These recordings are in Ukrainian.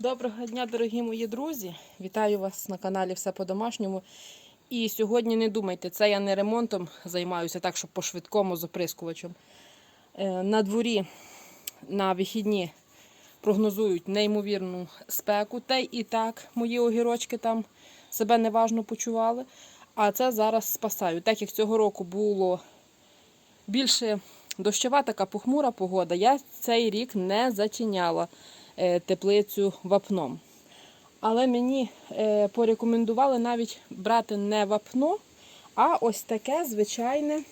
Доброго дня, дорогі мої друзі! Вітаю вас на каналі Все по-домашньому. І сьогодні не думайте, це я не ремонтом займаюся, так щоб по-швидкому з оприскувачем. Е, На дворі на вихідні прогнозують неймовірну спеку. Та й і так мої огірочки там себе неважно почували. А це зараз спасаю. Так як цього року було більше дощова така похмура погода, я цей рік не зачиняла теплицю вапном. Але мені е, порекомендували навіть брати не вапно, а ось таке звичайне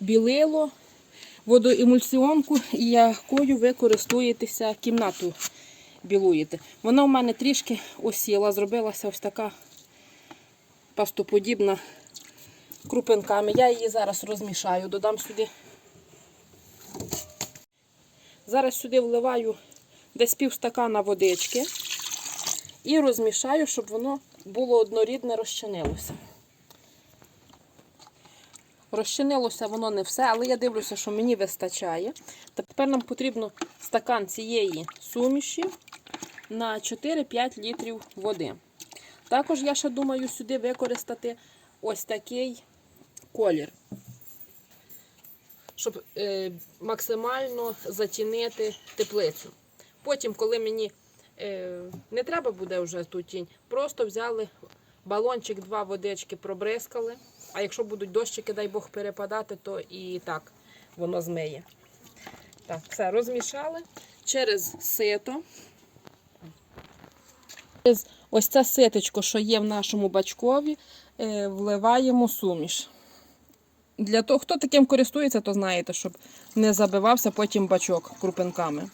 білило, водоемульсіонку, якою ви користуєтеся кімнату білуєте. Вона в мене трішки осіла, зробилася ось така пастоподібна крупинками. Я її зараз розмішаю, додам сюди. Зараз сюди вливаю десь пів стакана водички і розмішаю, щоб воно було однорідне, розчинилося. Розчинилося воно не все, але я дивлюся, що мені вистачає. Тепер нам потрібно стакан цієї суміші на 4-5 літрів води. Також я ще думаю сюди використати ось такий колір, щоб е, максимально затінити теплицю. Потім, коли мені е, не треба буде вже ту тінь, просто взяли балончик, два водички пробризкали. А якщо будуть дощики, дай Бог перепадати, то і так воно змиє. Так, все, розмішали через сито. Ось це ситечко, що є в нашому бачкові, е, вливаємо суміш. Для того, хто таким користується, то знаєте, щоб не забивався потім бачок крупинками.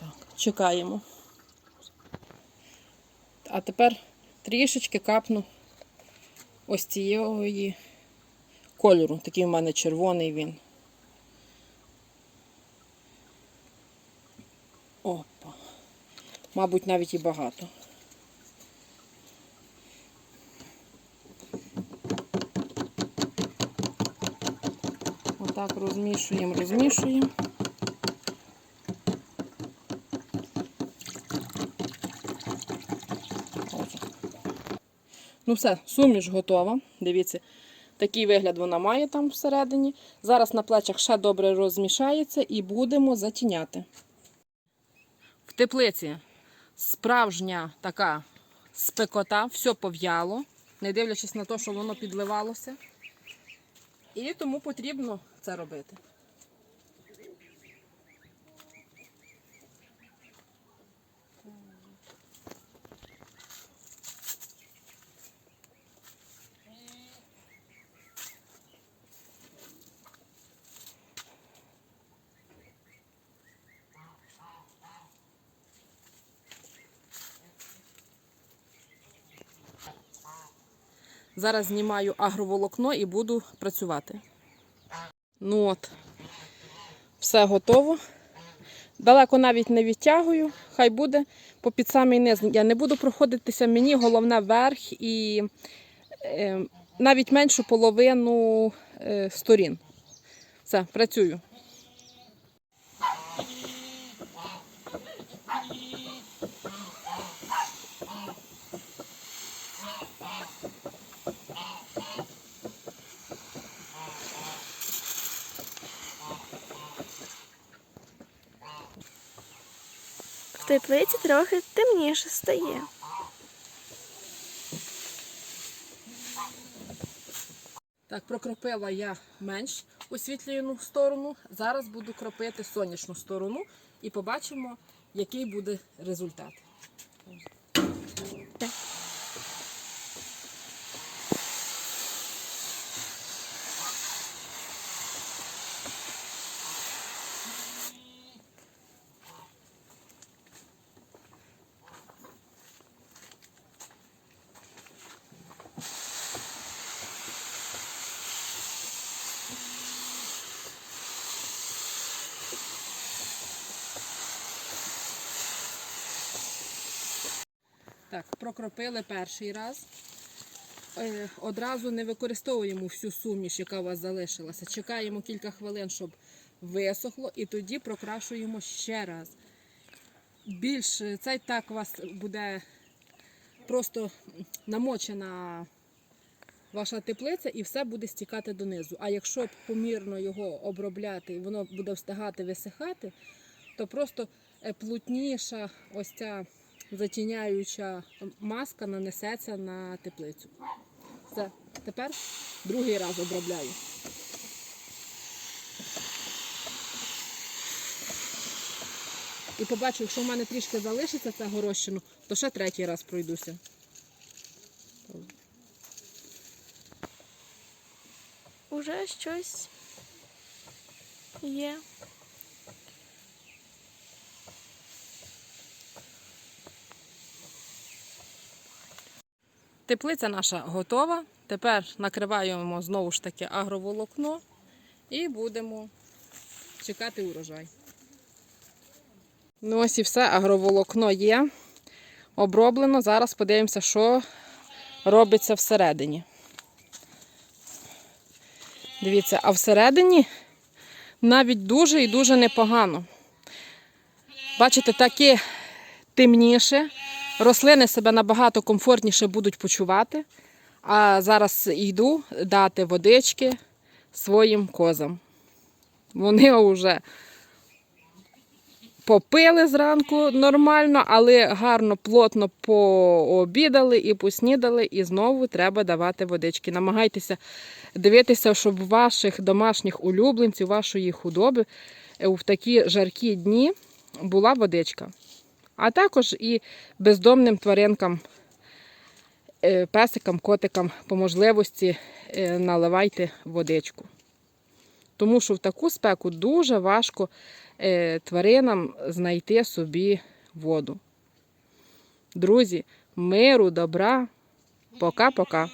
Так, чекаємо. А тепер трішечки капну ось цієї кольору. Такий у мене червоний він. Опа. Мабуть, навіть і багато. Отак розмішуємо, розмішуємо. Ну все, суміш готова. Дивіться, такий вигляд вона має там всередині. Зараз на плечах ще добре розмішається і будемо затіняти. В теплиці справжня така спекота, все пов'яло, не дивлячись на те, що воно підливалося. І тому потрібно це робити. Зараз знімаю агроволокно і буду працювати. Ну от, все готово. Далеко навіть не відтягую, хай буде по під самий низ. Я не буду проходитися, мені головне верх і е, навіть меншу половину е, сторін. Все, працюю. В теплиці трохи темніше стає. Так, прокропила я менш освітлюєну сторону. Зараз буду кропити сонячну сторону і побачимо, який буде результат. Так, прокропили перший раз. Е, Одразу не використовуємо всю суміш, яка у вас залишилася. Чекаємо кілька хвилин, щоб висохло, і тоді прокрашуємо ще раз. Більш це так у вас буде просто намочена ваша теплиця і все буде стікати донизу. А якщо помірно його обробляти і воно буде встигати висихати, то просто е, плотніша ось ця затіняюча маска нанесеться на теплицю. Все, тепер другий раз обробляю. І побачу, якщо в мене трішки залишиться ця горощину, то ще третій раз пройдуся. Уже щось є. Теплиця наша готова. Тепер накриваємо знову ж таки агроволокно і будемо чекати урожай. Ну ось і все, агроволокно є. Оброблено. Зараз подивимося, що робиться всередині. Дивіться, а всередині навіть дуже і дуже непогано. Бачите, таке темніше. Рослини себе набагато комфортніше будуть почувати. А зараз йду дати водички своїм козам. Вони вже попили зранку нормально, але гарно, плотно пообідали і поснідали, і знову треба давати водички. Намагайтеся дивитися, щоб ваших домашніх улюбленців, вашої худоби е, в такі жаркі дні була водичка. А також і бездомним тваринкам, е, песикам, котикам по можливості е, наливайте водичку. Тому що в таку спеку дуже важко е, тваринам знайти собі воду. Друзі, миру, добра. Пока-пока.